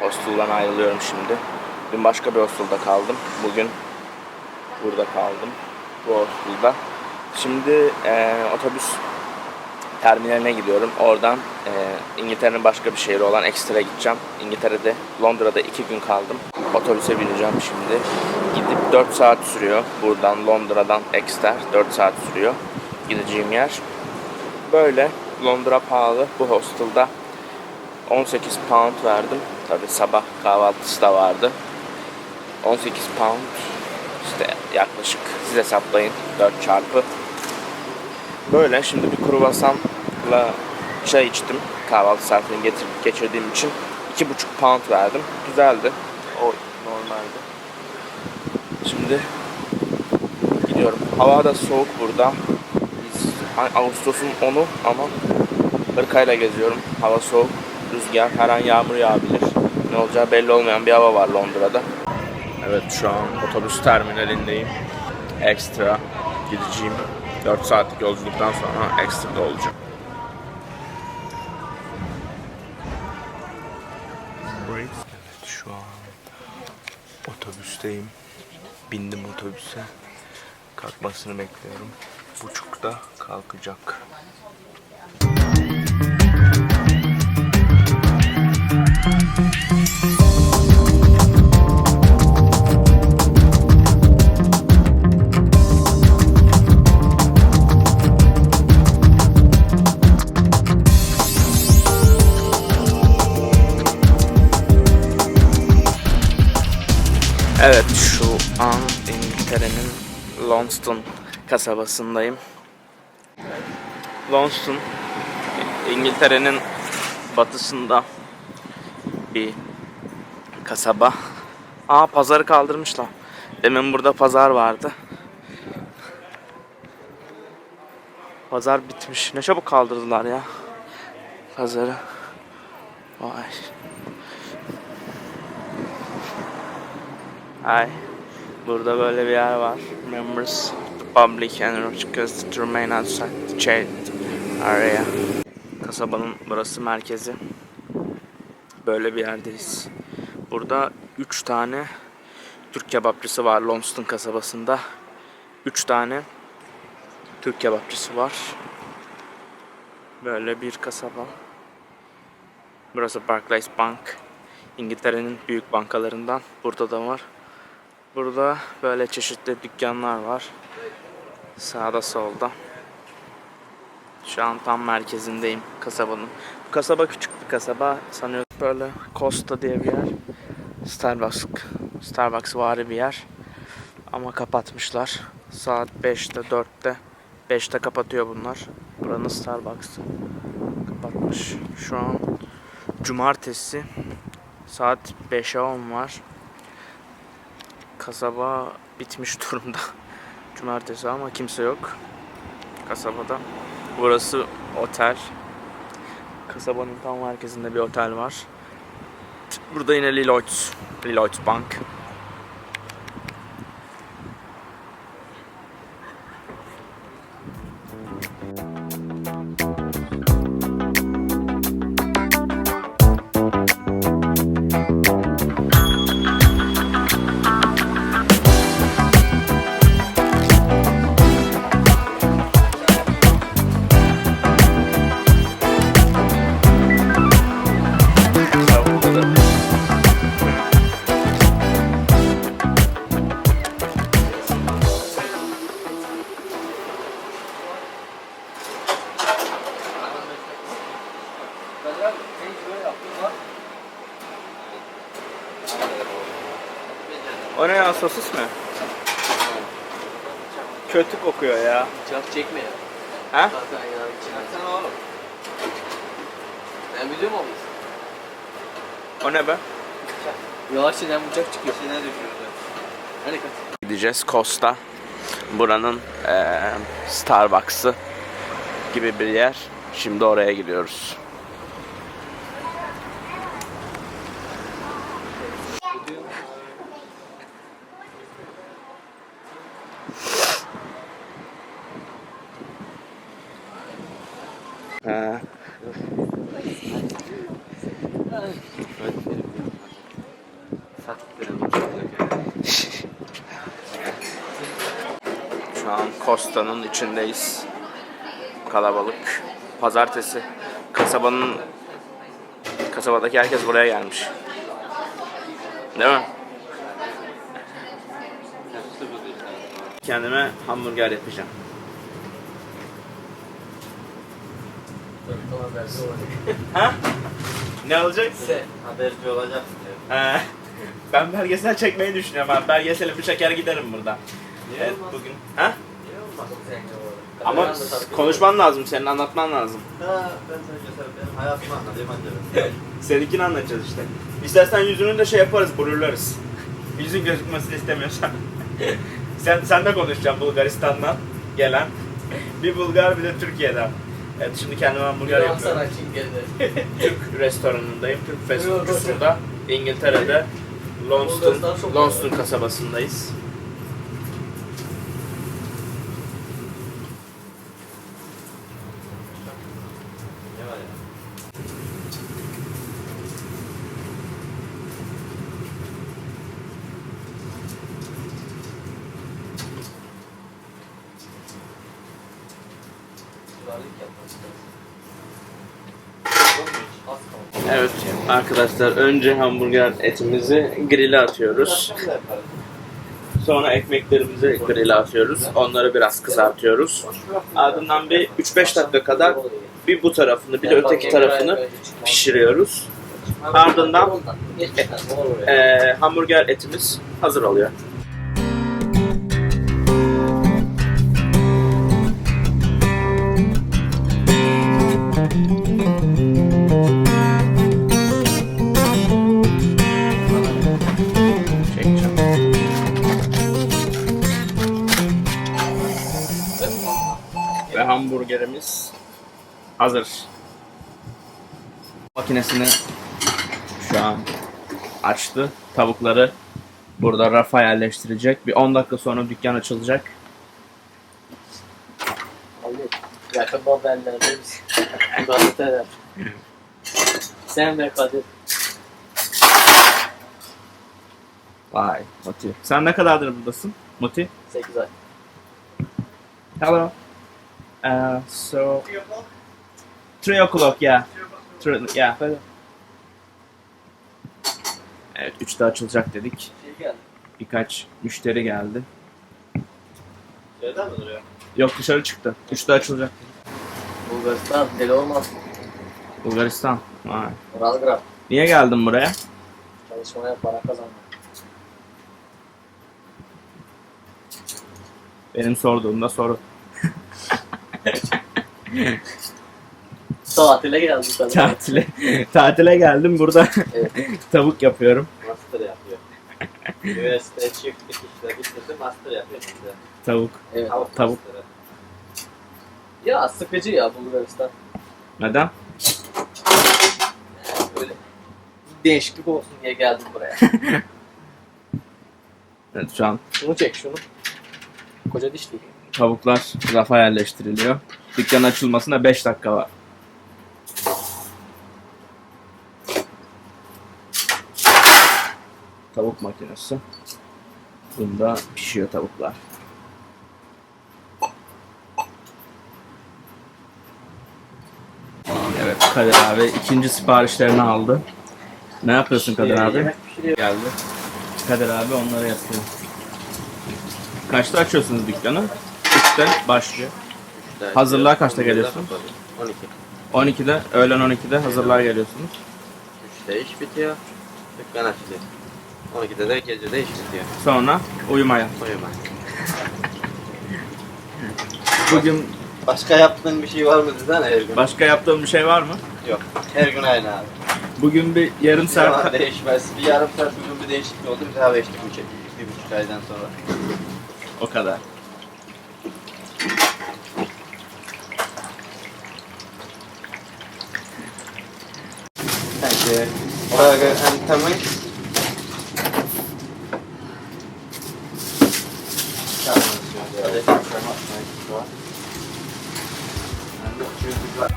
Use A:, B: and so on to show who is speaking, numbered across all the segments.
A: Hostel'dan ayrılıyorum şimdi. Dün başka bir hostelda kaldım. Bugün burada kaldım. Bu hostelda. Şimdi eee, otobüs terminaline gidiyorum. Oradan eee, İngiltere'nin başka bir şehri olan Exeter'a gideceğim. İngiltere'de, Londra'da iki gün kaldım. Otobüse bineceğim şimdi. Gidip 4 saat sürüyor. Buradan Londra'dan Exeter 4 saat sürüyor. Gideceğim yer. Böyle Londra pahalı. Bu hostelda 18 pound verdim. Tabi sabah kahvaltısı da vardı. 18 pound işte yaklaşık siz hesaplayın 4 çarpı. Böyle şimdi bir kruvasanla çay içtim. Kahvaltı saatini getir, geçirdiğim için 2,5 pound verdim. Güzeldi. O normaldi. Şimdi gidiyorum. Hava da soğuk burada. Biz Ağustos'un 10'u ama hırkayla geziyorum. Hava soğuk, rüzgar, her an yağmur yağabilir. Ne olacağı belli olmayan bir hava var Londra'da. Evet şu an otobüs terminalindeyim. Ekstra gideceğim. 4 saatlik yolculuktan sonra ekstrada olacağım. Evet şu an otobüsteyim. Bindim otobüse. Kalkmasını bekliyorum. Buçukta kalkacak. Evet şu an İngiltere'nin Lonston kasabasındayım. Lonston İngiltere'nin batısında bir kasaba. Aa pazarı kaldırmışlar. Demin burada pazar vardı. Pazar bitmiş. Ne çabuk kaldırdılar ya. Pazarı. Vay. Hi. Burada böyle bir yer var. Members public and requested to remain outside the area. Kasabanın burası merkezi. Böyle bir yerdeyiz. Burada 3 tane Türk kebapçısı var Lonston kasabasında. 3 tane Türk kebapçısı var. Böyle bir kasaba. Burası Barclays Bank. İngiltere'nin büyük bankalarından. Burada da var. Burada böyle çeşitli dükkanlar var. Sağda solda. Şu an tam merkezindeyim kasabanın. Bu kasaba küçük bir kasaba. Sanıyorum böyle Costa diye bir yer. Starbucks, Starbucks vari bir yer. Ama kapatmışlar. Saat 5'te 4'te 5'te kapatıyor bunlar. Buranın Starbucks'ı kapatmış. Şu an cumartesi saat 5'e 10 var kasaba bitmiş durumda. Cumartesi ama kimse yok kasabada. Burası otel. Kasabanın tam merkezinde bir otel var. Burada yine Lloyds, Lloyds Bank. O ne ya sosis mi? Kötü kokuyor ya.
B: Bıçak çekme ya.
A: Ha?
B: Zaten ya. Çıkarsana oğlum. Ben biliyorum onu.
A: O ne be?
B: Yavaşça bıçak çıkıyor. Sene düşürdü. Hani kaç?
A: Gideceğiz Costa. Buranın eee Starbucks'ı gibi bir yer. Şimdi oraya gidiyoruz. Ha. Şu an Costa'nın içindeyiz. Kalabalık. Pazartesi. Kasabanın kasabadaki herkes buraya gelmiş. Değil mi? Kendime hamburger yapacağım. Ha? Ne olacak?
B: Haberci olacak.
A: He. ben belgesel çekmeyi düşünüyorum abi. Belgeseli bir çeker giderim burada. Evet bugün. Ha? Ama konuşman lazım, senin anlatman lazım.
B: Ha, ben sana göstereyim. Benim hayatımı anlatayım anca.
A: Seninkini anlatacağız işte. İstersen yüzünü de şey yaparız, blurlarız. Yüzün gözükmesini istemiyorsan. sen sen de konuşacaksın Bulgaristan'dan gelen. Bir Bulgar bir de Türkiye'den. Evet şimdi kendime hamburger yapıyorum. Türk restoranındayım. Türk fast food'cusunda. İngiltere'de Lonston, Lonston kasabasındayız.
B: Ne var ya?
A: Evet arkadaşlar önce hamburger etimizi grill'e atıyoruz. Sonra ekmeklerimizi grill'e atıyoruz. Onları biraz kızartıyoruz. Ardından bir 3-5 dakika kadar bir bu tarafını bir de öteki tarafını pişiriyoruz. Ardından Ee, hamburger etimiz hazır oluyor. Ve hamburgerimiz hazır. Makinesini şu an açtı. Tavukları burada rafa yerleştirecek. Bir 10 dakika sonra dükkan açılacak.
B: Yakın haberlerde biz gazeteler. Sen ve Kadir.
A: Vay Muti. Sen ne kadardır buradasın Muti?
B: 8 ay.
A: Hello. Uh, so... 3 o'clock yeah. Three, yeah. Evet 3'te açılacak dedik.
B: Şey geldi.
A: Birkaç müşteri geldi.
B: Şeyden mi duruyor?
A: Yok dışarı çıktı. 3'te açılacak.
B: Bulgaristan deli olmaz.
A: Bulgaristan. Vay.
B: Razgrad.
A: Niye geldin buraya?
B: Çalışmaya para kazanmak.
A: Benim sorduğumda soru.
B: Tatile geldik. tabii.
A: Tatile, tatile geldim burada
B: Evet.
A: tavuk yapıyorum.
B: Master yapıyor. Üniversite çift dikişle bitirdi master yapıyor şimdi.
A: Tavuk.
B: Evet.
A: Tavuk.
B: master'ı. Ya sıkıcı ya Bulgaristan.
A: Neden?
B: Yani böyle değişiklik olsun diye geldim buraya.
A: Evet şu an
B: şunu çek şunu. Koca diş değil.
A: tavuklar rafa yerleştiriliyor. Dükkan açılmasına 5 dakika var. Tavuk makinesi. Bunda pişiyor tavuklar. Evet Kadir abi ikinci siparişlerini aldı. Ne yapıyorsun Kadir abi? Geldi. Kadir abi onları yapıyor. Kaçta açıyorsunuz dükkanı? 3'te başlıyor. Hazırlığa kaçta geliyorsun?
B: 12.
A: 12'de, öğlen 12'de hazırlığa geliyorsunuz.
B: 3'te iş bitiyor. Dükkan açılıyor. 12'de de gecede iş bitiyor.
A: Sonra uyumaya.
B: Uyuma.
A: Bugün
B: Başka yaptığın bir şey var mı desene her gün?
A: başka yaptığım bir şey var mı?
B: Yok. Her gün aynı abi.
A: Bugün bir yarım
B: Bir zaman
A: saat...
B: değişmez. Bir yarım saat bugün bir değişiklik oldu. Bir daha içtik bu çektik. Bir buçuk aydan sonra.
A: O kadar.
B: Burger and sandwich. Thank you very much, mate. And what you?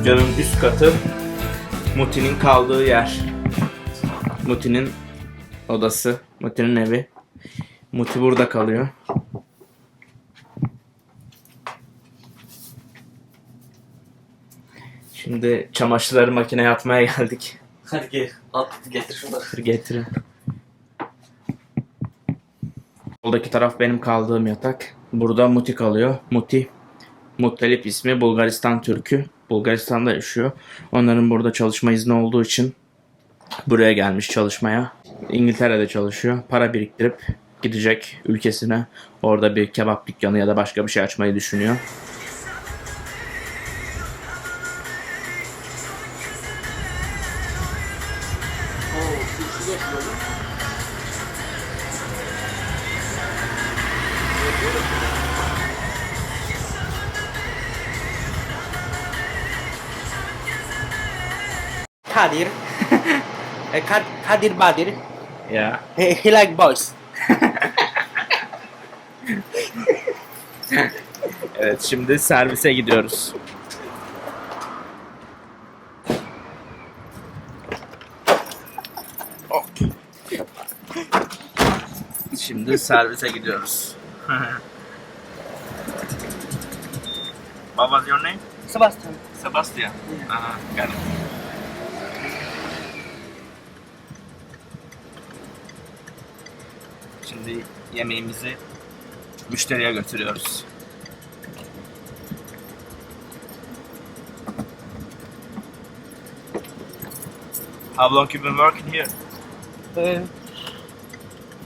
A: Dükkanın üst katı Muti'nin kaldığı yer. Muti'nin odası, Muti'nin evi. Muti burada kalıyor. Şimdi çamaşırları makineye atmaya geldik.
B: Hadi gel. At getir şunları.
A: Getirin. Soldaki taraf benim kaldığım yatak. Burada Muti kalıyor. Muti. Muttalip ismi Bulgaristan Türk'ü. Bulgaristan'da yaşıyor. Onların burada çalışma izni olduğu için buraya gelmiş çalışmaya. İngiltere'de çalışıyor. Para biriktirip gidecek ülkesine. Orada bir kebap dükkanı ya da başka bir şey açmayı düşünüyor.
C: Kadir Badir.
A: Ya.
C: He, he like boys.
A: Evet şimdi servise gidiyoruz. Şimdi servise gidiyoruz. What was your name?
C: Sebastian.
A: Sebastian. Aha, got it. Şimdi yemeğimizi müşteriye götürüyoruz. How long you been working here?
C: Uh,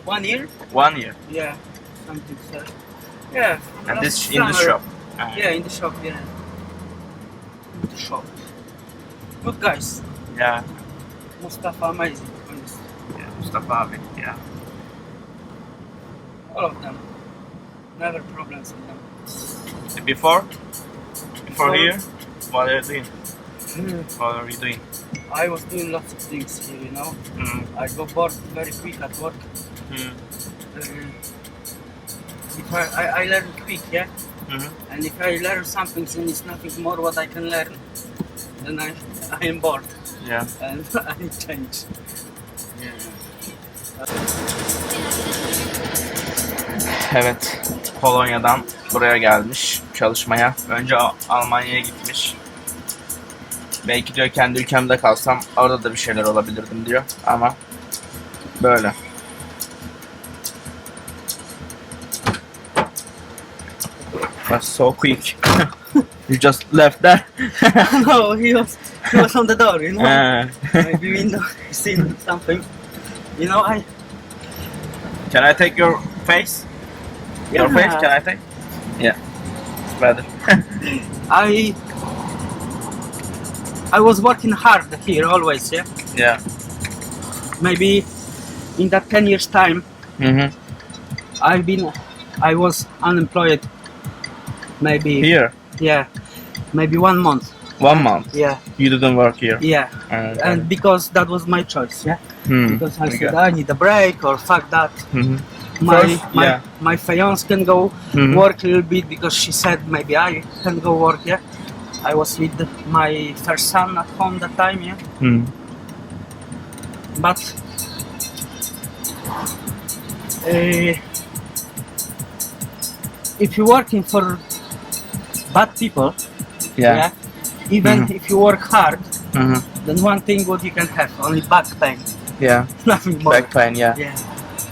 C: one year?
A: One year.
C: Yeah, something so. Yeah.
A: And this in the shop. Ah,
C: Yeah, in the shop. Yeah. In the shop. Good guys.
A: Yeah.
C: Mustafa amazing. Honest.
A: yeah. Mustafa abi. Yeah.
C: All of them. Never problems with them.
A: Before? Before
C: Before-
A: here? What are you doing?
C: Mm.
A: What are you doing?
C: I was doing lots of things here, you know.
A: Mm.
C: I got bored very quick at work.
A: Mm.
C: Uh, if I, I, I learn quick, yeah.
A: Mhm.
C: And if I learn something and it's nothing more what I can learn, then I, I am bored
A: Yeah.
C: and I change.
A: Evet. Polonya'dan buraya gelmiş çalışmaya. Önce Almanya'ya gitmiş. Belki diyor kendi ülkemde kalsam orada da bir şeyler olabilirdim diyor. Ama böyle. That's so quick. you just left there.
C: no, he was he was on the door, you know.
A: Ah.
C: Maybe window seen something. You know, I
A: Can I take your face? Your
C: Yeah.
A: face, can I take? Yeah. Better.
C: I I was working hard here always, yeah.
A: yeah.
C: Maybe in that ten years time
A: Mm-hmm.
C: I've been I was unemployed maybe
A: Here,
C: yeah maybe one month
A: one month.
C: yeah
A: You didn't work here.
C: yeah
A: Uh,
C: and because that was my choice yeah
A: hmm.
C: because I
A: okay.
C: said I need a break or fuck that
A: Mhm.
C: My
A: First,
C: my,
A: yeah.
C: my fiance can go
A: Mhm.
C: work a little bit because she said maybe I can go work yeah I was with my first son at home that time yeah
A: Hmm.
C: but uh, if you're working for bad people
A: Yeah.
C: even
A: Mhm.
C: if you work hard
A: Mhm.
C: then one thing what you can have only back pain
A: Yeah.
C: nothing more
A: Back pain. Yeah.
C: yeah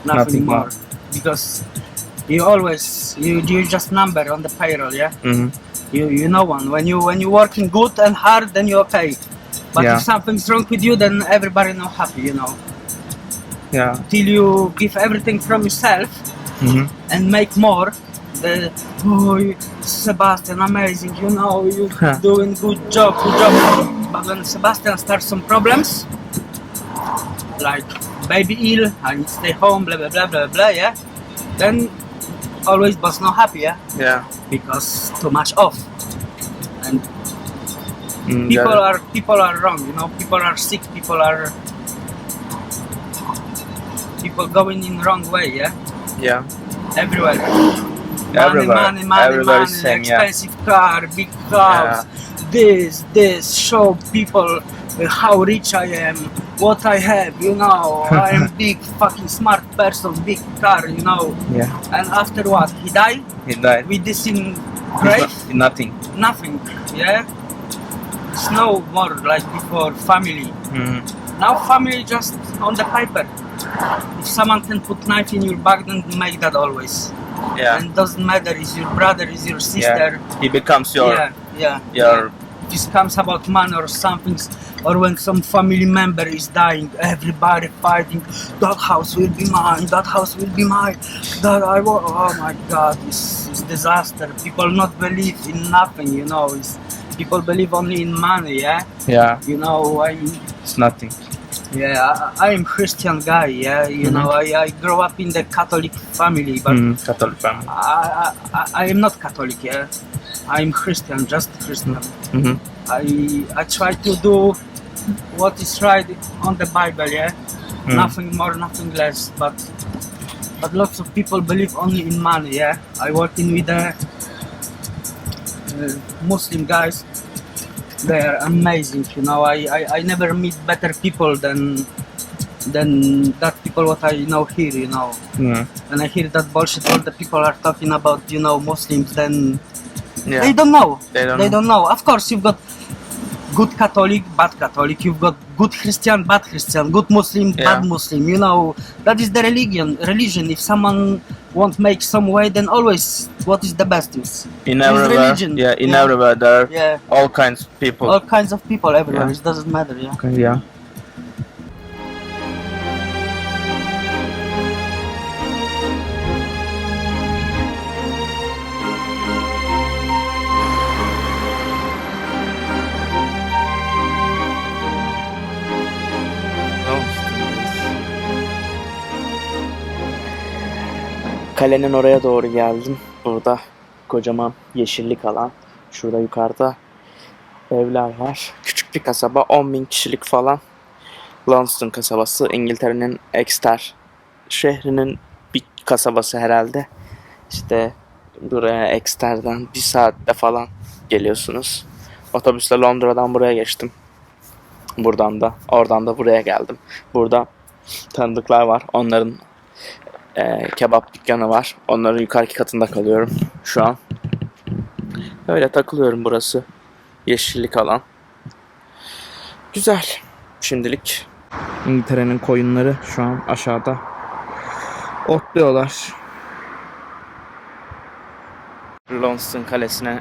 A: Nothing
C: nothing,
A: more.
C: more. Because you always you you just number on the payroll yeah
A: Mhm.
C: you you know one when you when you working good and hard then you're paid but
A: Yeah.
C: if something's wrong with you then everybody not happy you know
A: Yeah.
C: till you give everything from yourself
A: Mhm.
C: and make more the oh Sebastian amazing you know you
A: Huh.
C: doing good job good job but when Sebastian starts some problems like baby ill I need to stay home blah blah blah blah blah yeah then always was not happy yeah
A: Yeah.
C: because too much off and
A: Mm,
C: people are people are wrong you know people are sick people are people going in wrong way yeah
A: Yeah.
C: everywhere
A: Everywhere.
C: money money money money
A: same, yeah.
C: expensive car big house this, this, show people how rich I am, what I have, you know. I am big, fucking smart person, big car, you know.
A: Yeah.
C: And after what? He died
A: He died.
C: with this in grave?
A: Nothing.
C: Nothing, yeah? It's no more like before family.
A: Hmm.
C: Now family just on the paper. If someone can put knife in your back, then make that always.
A: Yeah.
C: And doesn't matter is your brother, is your sister. Yeah.
A: He becomes your
C: yeah, yeah.
A: your
C: If it comes about money or something, or when some family member is dying, everybody fighting. That house will be mine. That house will be mine. That I want. Oh my God, it's, it's disaster. People not believe in nothing. You know, it's, people believe only in money. Yeah,
A: yeah.
C: you know, I
A: It's nothing.
C: Yeah, I, I am Christian guy. Yeah, you
A: Mhm.
C: know, I, I grew up in the Catholic family, but
A: Hmm. Catholic family.
C: I, I, I am not Catholic. Yeah, I am Christian, just Christian.
A: Mhm.
C: I I try to do what is right on the Bible. Yeah,
A: Mm.
C: nothing more, nothing less. But but lots of people believe only in money. Yeah, I working with the uh, Muslim guys. They are amazing. You know, I, I, I never meet better people than than that people what I know here. You know
A: Hmm.
C: when I hear that bullshit, all the people are talking about, you know, Muslims, then
A: Yeah.
C: they don't know.
A: They don't
C: they
A: know.
C: don't know. Of course, you've got good Catholic, bad Catholic. You've got good Christian, bad Christian. Good Muslim,
A: Yeah.
C: bad Muslim. You know, that is the religion. Religion. If someone won't make some way, then always what is the best is.
A: In everywhere.
C: religion.
A: Yeah. In
C: Yeah.
A: everywhere there are
C: Yeah,
A: all kinds of people.
C: all kinds of people everywhere.
A: Yeah.
C: It doesn't matter. Yeah.
A: Okay, yeah. Kalenin oraya doğru geldim. Burada kocaman yeşillik alan. Şurada yukarıda evler var. Küçük bir kasaba 10 bin kişilik falan. Launceston kasabası İngiltere'nin Exeter şehrinin bir kasabası herhalde. İşte buraya Exeter'den bir saatte falan geliyorsunuz. Otobüsle Londra'dan buraya geçtim. Buradan da oradan da buraya geldim. Burada tanıdıklar var. Onların eee, kebap dükkanı var. Onların yukarıki katında kalıyorum şu an. Öyle takılıyorum burası. Yeşillik alan. Güzel. Şimdilik İngiltere'nin koyunları şu an aşağıda otluyorlar. Launceston Kalesi'ne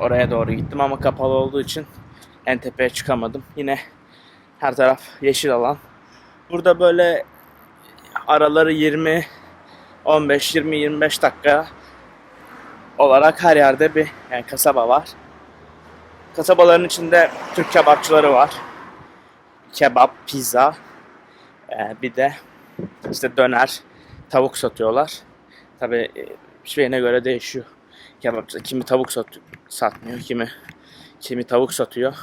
A: oraya doğru gittim ama kapalı olduğu için en tepeye çıkamadım. Yine her taraf yeşil alan. Burada böyle araları 20 15 20 25 dakika olarak her yerde bir yani kasaba var. Kasabaların içinde Türk kebapçıları var. Kebap, pizza, ee, bir de işte döner, tavuk satıyorlar. Tabi şeyine göre değişiyor. Kebapçı kimi tavuk sat satmıyor, kimi kimi tavuk satıyor.